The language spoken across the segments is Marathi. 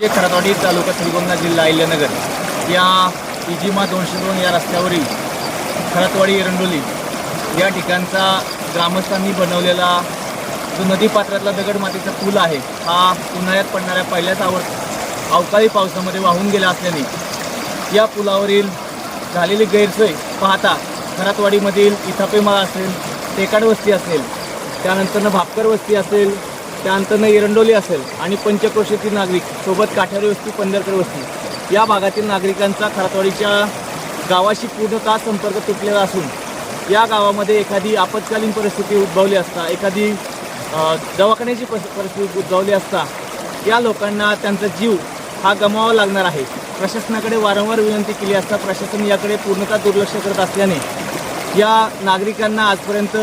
जे खरातवाडी तालुका श्रीगोंदा जिल्हा अहिल्यानगर या इजिमा दोनशे दोन या रस्त्यावरील खरातवाडी एरंडोली या ठिकाणचा ग्रामस्थांनी बनवलेला जो नदीपात्रातला दगडमातीचा पूल आहे हा उन्हाळ्यात पडणाऱ्या पहिल्याच आव अवकाळी पावसामध्ये वाहून गेला असल्याने या पुलावरील झालेली गैरसोय पाहता खरातवाडीमधील इथापेमाळा असेल टेकाड वस्ती असेल त्यानंतरनं भापकर वस्ती असेल त्यानंतरनं एरंडोली असेल आणि पंचक्रोशीतील नागरिक सोबत काठारी वस्ती पंढरकर वस्ती या भागातील नागरिकांचा खरातवाडीच्या गावाशी पूर्णतः संपर्क तुटलेला असून या गावामध्ये एखादी आपत्कालीन परिस्थिती उद्भवली असता एखादी दवाखान्याची परिस्थिती उद्भवली असता या लोकांना त्यांचा जीव हा गमावा लागणार आहे. प्रशासनाकडे वारंवार विनंती केली असता प्रशासन याकडे पूर्णतः दुर्लक्ष करत असल्याने या नागरिकांना आजपर्यंत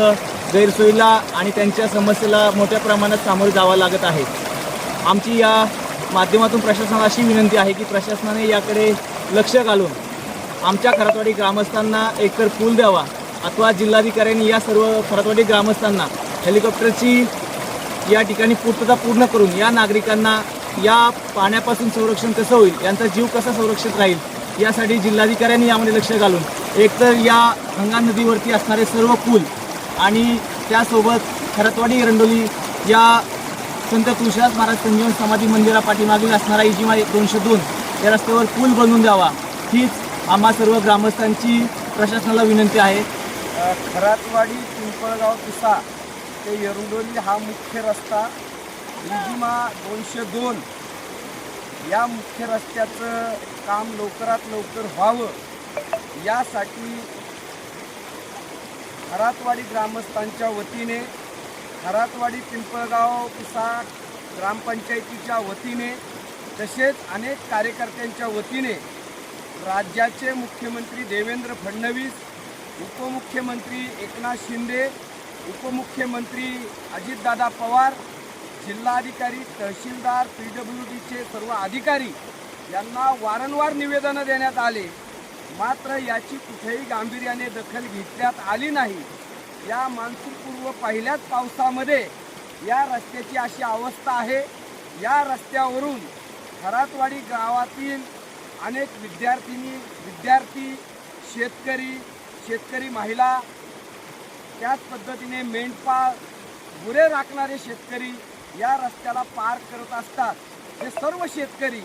गैरसोयीला आणि त्यांच्या समस्येला मोठ्या प्रमाणात सामोरे जावं लागत आहे. आमची या माध्यमातून प्रशासनाला अशी विनंती आहे की प्रशासनाने याकडे लक्ष घालून आमच्या खरातवाडी ग्रामस्थांना एकतर पूल द्यावा अथवा जिल्हाधिकाऱ्यांनी या सर्व खरातवाडी ग्रामस्थांना हेलिकॉप्टरची या ठिकाणी पूर्तता पूर्ण करून या नागरिकांना या पाण्यापासून संरक्षण कसं होईल यांचा जीव कसा संरक्षित राहील यासाठी जिल्हाधिकाऱ्यांनी यामध्ये लक्ष घालून एकतर या गंगा नदीवरती असणारे सर्व पूल आणि त्यासोबत खरतवाडी एरंडोली या संत तुळशीदास महाराज संजीवन समाधी मंदिरा पाठीमागील असणारा इजिमा दोनशे दोन या रस्त्यावर पूल बनवून द्यावा. हीच आम्हा सर्व ग्रामस्थांची प्रशासनाला विनंती आहे. खरातवाडी पिंपळगाव पिसा ते येरुंडोली हा मुख्य रस्ता. इजिमा दोनशे दोन या मुख्य रस्त्याचं काम लवकरात लवकर व्हावं. यासाठी खरातवाडी ग्रामस्थांच्या वतीने खरातवाडी पिंपळगाव पिसा ग्रामपंचायतीच्या वतीने तसेच अनेक कार्यकर्त्यांच्या वतीने राज्याचे मुख्यमंत्री देवेंद्र फडणवीस उपमुख्यमंत्री एकनाथ शिंदे उपमुख्यमंत्री अजितदादा पवार जिल्हाधिकारी तहसीलदार पी डब्ल्यू डीचे सर्व अधिकारी यांना वारंवार निवेदनं देण्यात आले. मात्र याची कुठेही गांभीर्याने दखल घेतल्यात आली नाही. या मान्सूनपूर्व पहिल्याच पावसामध्ये या रस्त्याची अशी अवस्था आहे. या रस्त्यावरून खरातवाडी गावातील अनेक विद्यार्थिनी विद्यार्थी शेतकरी शेतकरी महिला त्याच पद्धतीने मेंढपाळ गुरे राखणारे शेतकरी या रस्त्याला पार करत असतात. हे सर्व शेतकरी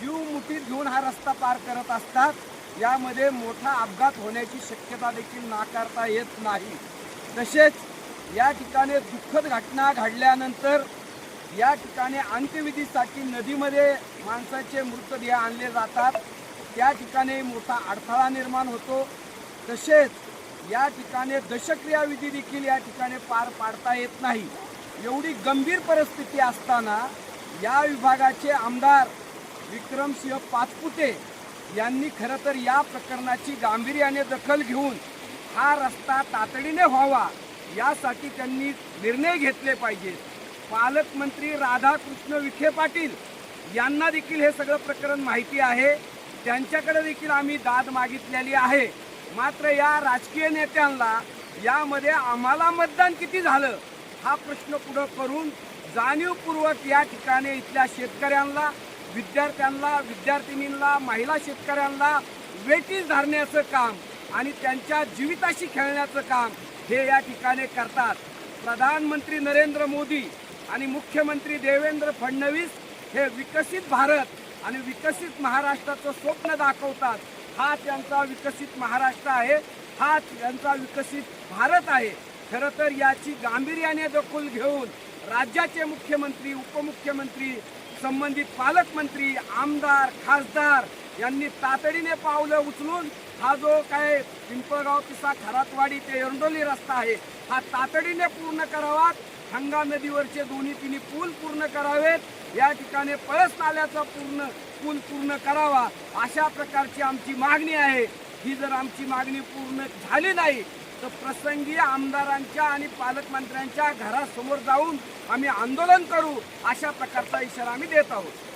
जीव मुठीत घेऊन हा रस्ता पार करत असतात. यामध्ये मोठा अपघात होण्याची शक्यता देखील नाकारता येत नाही. तसेच या ठिकाणी दुःखद घटना घडल्यानंतर या ठिकाणी अंत्यविधीसाठी नदीमध्ये माणसाचे मृतदेह आणले जातात. त्या ठिकाणी मोठा अडथळा निर्माण होतो. तसेच या ठिकाणी दशक्रियाविधी देखील या ठिकाणी पार पाडता येत नाही. एवढी गंभीर परिस्थिती असताना या विभागाचे आमदार विक्रमसिंह पाचपुते यांनी खरं तर या प्रकरणाची गांभीर्याने दखल घेऊन हा रस्ता तातडीने व्हावा यासाठी त्यांनी निर्णय घेतले पाहिजेत पालकमंत्री राधाकृष्ण विखे पाटील यांना देखील हे सगळं प्रकरण माहिती आहे. त्यांच्याकडे देखील आम्ही दाद मागितलेली आहे. मात्र या राजकीय नेत्यांना यामध्ये आम्हाला मतदान किती झालं हा प्रश्न पुढं करून जाणीवपूर्वक या ठिकाणी इथल्या शेतकऱ्यांना विद्यार्थ्यांना विद्यार्थिनींना महिला शेतकऱ्यांना वेटीस धरण्याचं काम आणि त्यांच्या जीविताशी खेळण्याचं काम हे या ठिकाणी करतात. प्रधानमंत्री नरेंद्र मोदी आणि मुख्यमंत्री देवेंद्र फडणवीस हे विकसित भारत आणि विकसित महाराष्ट्राचं स्वप्न दाखवतात. हा त्यांचा विकसित महाराष्ट्र आहे. हा त्यांचा विकसित भारत आहे. खरं तर याची गांभीर्याने दखल घेऊन राज्याचे मुख्यमंत्री उपमुख्यमंत्री संबंधित पालकमंत्री आमदार खासदार यांनी तातडीने पावलं उचलून हा जो काय पिंपळगाव किसा खरातवाडी ते एरंडोली रस्ता आहे हा तातडीने पूर्ण करावा. हंगा नदीवरचे दोन्ही तिन्ही पूल पूर्ण करावेत. या ठिकाणी पळस नाल्याचा पूर्ण पूल पूर्ण करावा. अशा प्रकारची आमची मागणी आहे. ही जर आमची मागणी पूर्ण झाली नाही तर प्रसंगी आमदारांच्या आणि पालकमंत्र्यांच्या घरासमोर जाऊन आम्ही आंदोलन करू अशा प्रकारचा इशारा आम्ही देत आहोत.